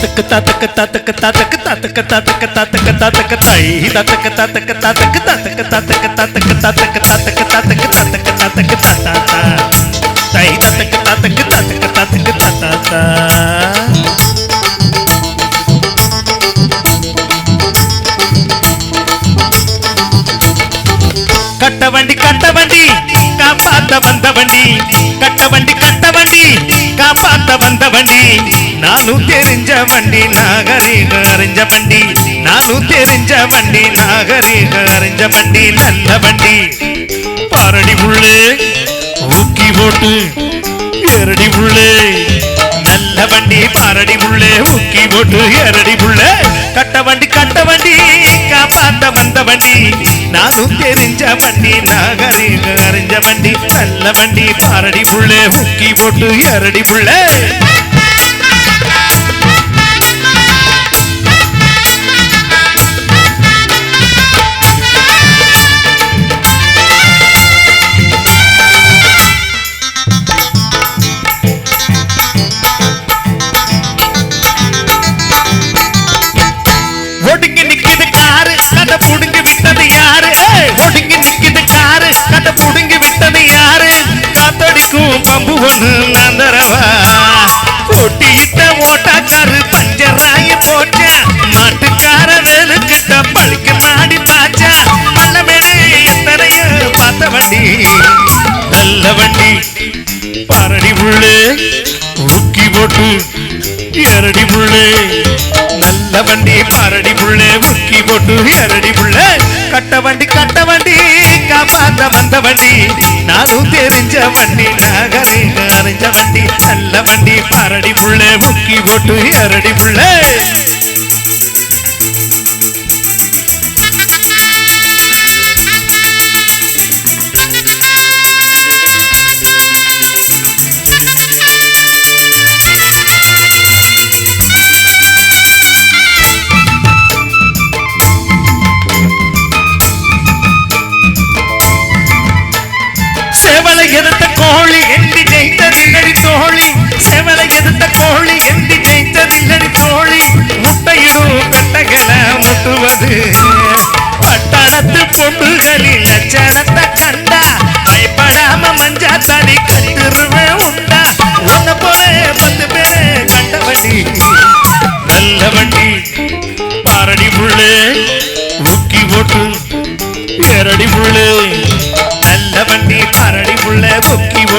தத்தக்க தத்தக்க தத்தக்க தத்தக்க தத்தக்க தத்தக்க தத்தக்க தத்தக்க தை தத்தக்க தத்தக்க தத்தக்க தத்தக்க தத்தக்க தத்தக்க தத்தக்க தத்தக்க தத்தக்க தத்தக்க தத்தக்க தத்தாத்தா தை தத்தக்க தத்தக்க தத்தக்க தத்தக்க தத்தாத்தா கட்ட வண்டி கட்ட வண்டி காப்பாத்த வந்த வண்டி கட்ட வண்டி கட்ட வண்டி காப்பாத்த வந்த வண்டி நானும் தெரிஞ்ச வண்டி நாகரீக அறிஞ்ச வண்டி. நானும் தெரிஞ்ச வண்டி நாகரீக அறிஞ்ச வண்டி நல்ல வண்டி. பாரடி உள்ளே ஊக்கி போட்டு எரடி உள்ளே. நல்ல வண்டி பாரடி உள்ளே ஊக்கி போட்டு எரடி உள்ளே. கட்ட வண்டி கட்ட வண்டி காப்பாத்த வந்த வண்டி. நானும் தெரிஞ்ச வண்டி நாகரீக அறிஞ்ச வண்டி நல்ல வண்டி. பாரடி உள்ளே ஊக்கி போட்டு எரடி உள்ளே. ஊக்கி புள்ளே நல்ல வண்டி பாரடி புள்ளே முக்கி போட்டு ஏரடி புள்ளே. கட்ட வண்டி கட்ட வண்டி காப்பாத்த வந்த வண்டி. நானும் தெரிஞ்ச வண்டி நாகரீக அறிஞ்ச வண்டி. நல்ல வண்டி பாரடி புள்ளே முக்கி போட்டு ஏரடி புள்ளே. செவலை எதிர்த்த கோழி எந்தி ஜெயித்த நில்லடி தோழி. செவலை எதிர்த்த கோழி எந்தி ஜெயித்த நில்லடி தோழி. முட்டையிடும் பெட்டகல முட்டுவது. பட்டணத்து பொண்டுகளில் லட்சணத்தை கண்டா பயப்படாம மஞ்சா தடி கட்டுருவேன் உண்டா. உன்ன போல பத்து பேரு கண்ட வண்டி நல்ல வண்டி பாரடி புள்ளே உக்கி போட்டு ஏரடி புள்ளே. நல்ல வண்டி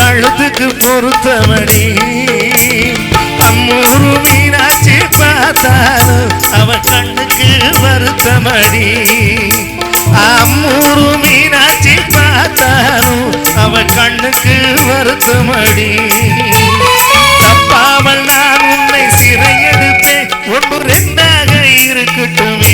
கழுத்துக்கு பொருத்தமடி அம்மூரு மீனாட்சி பார்த்தாலும் அவன் கண்ணுக்கு வருத்தமடி. அம்மூரு மீனாட்சி பார்த்தாலும் அவன் கண்ணுக்கு வருத்தமடி. தப்பாமல் நான் உன்னை சிறையெடுப்பேன் ஒன்று ரெண்டாக இருக்கட்டுமே.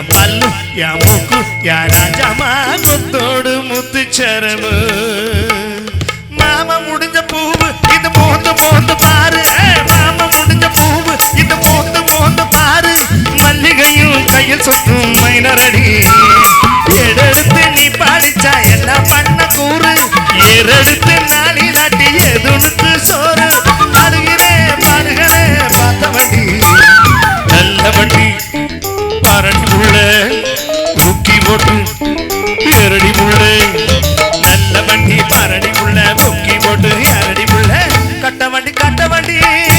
యా పళ్ళు యా ముక్కు యా రాజామా ముత్తోడు ముత్తు చరము மாமா முடிஞ்ச பூவு இது மோந்து மோந்து பாரு রে